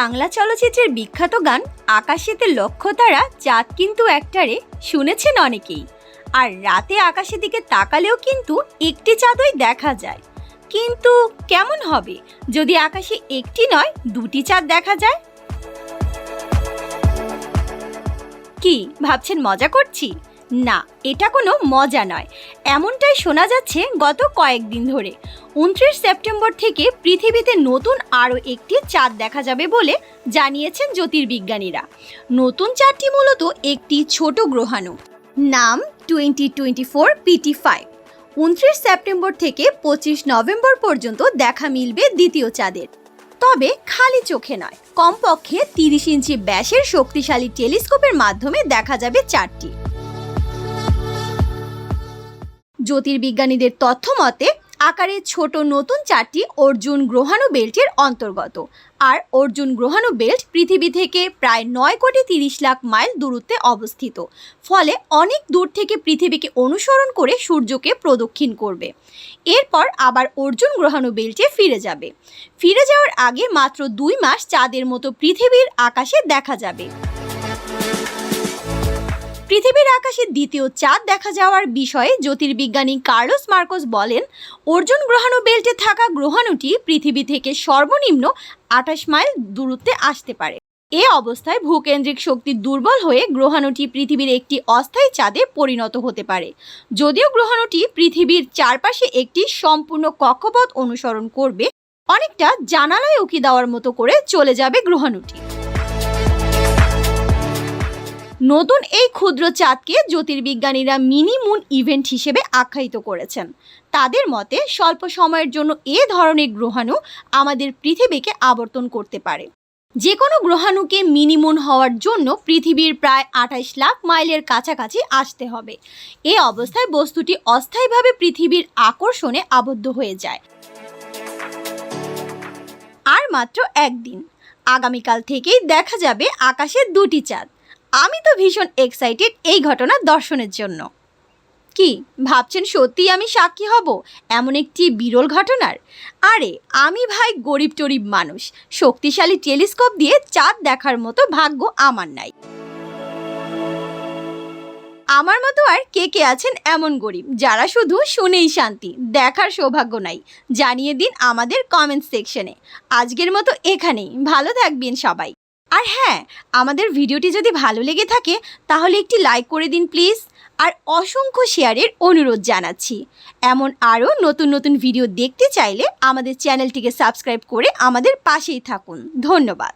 বাংলা চলচ্চিত্রের বিখ্যাত গান আকাশেতে লক্ষ্য তারা চাঁদ কিন্তু একটারে শুনেছেন অনেকেই। আর রাতে আকাশের দিকে তাকালেও কিন্তু একটি চাঁদই দেখা যায়। কিন্তু কেমন হবে? যদি আকাশে একটি নয়, দুটি চাঁদ দেখা যায়? কি, ভাবছেন মজা করছি? না, এটা কোনো মজা নয়। এমনটাই শোনা যাচ্ছে গত কয়েকদিন ধরে। উনত্রিশ সেপ্টেম্বর থেকে পৃথিবীতে নতুন আরও একটি চাঁদ দেখা যাবে বলে জানিয়েছেন জ্যোতির্বিজ্ঞানীরা। নতুন চাঁদটি মূলত একটি ছোট গ্রহাণু। নাম twenty twenty four PT five. উনত্রিশ সেপ্টেম্বর থেকে পঁচিশ নভেম্বর পর্যন্ত দেখা মিলবে দ্বিতীয় চাঁদের। তবে খালি চোখে নয়, কমপক্ষে তিরিশ ইঞ্চি ব্যাসের শক্তিশালী টেলিস্কোপের মাধ্যমে দেখা যাবে চারটি জ্যোতির্বিজ্ঞানীদের তথ্য মতে আকারে ছোট নতুন চারটি অর্জুন গ্রহাণু বেল্টের অন্তর্গত। আর অর্জুন গ্রহাণু বেল্ট পৃথিবী থেকে প্রায় নয় কোটি তিরিশ লাখ মাইল দূরত্বে অবস্থিত। ফলে অনেক দূর থেকে পৃথিবীকে অনুসরণ করে সূর্যকে প্রদক্ষিণ করবে। এরপর আবার অর্জুন গ্রহাণু বেল্টে ফিরে যাবে। ফিরে যাওয়ার আগে মাত্র দুই মাস চাঁদের মতো পৃথিবীর আকাশে দেখা যাবে। পৃথিবীর আকাশে দ্বিতীয় চাঁদ দেখা যাওয়ার বিষয়ে জ্যোতির্বিজ্ঞানী কার্লোস মার্কোস বলেন, অর্জুন গ্রহাণু বেল্টে থাকা গ্রহাণুটি পৃথিবী থেকে সর্বনিম্ন আঠাশ মাইল দূরত্বে আসতে পারে। এ অবস্থায় ভূকেন্দ্রিক শক্তি দুর্বল হয়ে গ্রহাণুটি পৃথিবীর একটি অস্থায়ী চাঁদে পরিণত হতে পারে। যদিও গ্রহাণুটি পৃথিবীর চারপাশে একটি সম্পূর্ণ কক্ষপথ অনুসরণ করবে, অনেকটা জানালায় উকি দেওয়ার মতো করে চলে যাবে গ্রহাণুটি। নতুন এই ক্ষুদ্র চাঁদকে জ্যোতির্বিজ্ঞানীরা মিনি মুন ইভেন্ট হিসেবে আখ্যায়িত করেছেন। তাদের মতে, স্বল্প সময়ের জন্য এ ধরনের গ্রহাণু আমাদের পৃথিবীকে আবর্তন করতে পারে। যে কোনো গ্রহাণুকে মিনিমুন হওয়ার জন্য পৃথিবীর প্রায় আঠাশ লাখ মাইলের কাছাকাছি আসতে হবে। এ অবস্থায় বস্তুটি অস্থায়ীভাবে পৃথিবীর আকর্ষণে আবদ্ধ হয়ে যায়। আর মাত্র একদিন। আগামীকাল থেকেই দেখা যাবে আকাশের দুটি চাঁদ। আমি তো ভীষণ এক্সাইটেড এই ঘটনা দর্শনের জন্য। কি, ভাবছেন সত্যিই আমি সাক্ষী হব এমন একটি বিরল ঘটনার? আরে, আমি ভাই গরিব টরিব মানুষ, শক্তিশালী টেলিস্কোপ দিয়ে চাঁদ দেখার মতো ভাগ্য আমার নাই। আমার মতো আর কে কে আছেন এমন গরিব, যারা শুধু শুনেই শান্তি, দেখার সৌভাগ্য নাই, জানিয়ে দিন আমাদের কমেন্ট সেকশনে আজকের মতো এখানেই, ভালো থাকবেন সবাই। আর হ্যাঁ আমাদের ভিডিওটি যদি ভালো লেগে থাকে, তাহলে একটি লাইক করে দিন প্লিজ আর অসংখ্য শেয়ারের অনুরোধ জানাচ্ছি। এমন আরও নতুন নতুন ভিডিও দেখতে চাইলে আমাদের চ্যানেলটিকে সাবস্ক্রাইব করে আমাদের পাশেই থাকুন। ধন্যবাদ।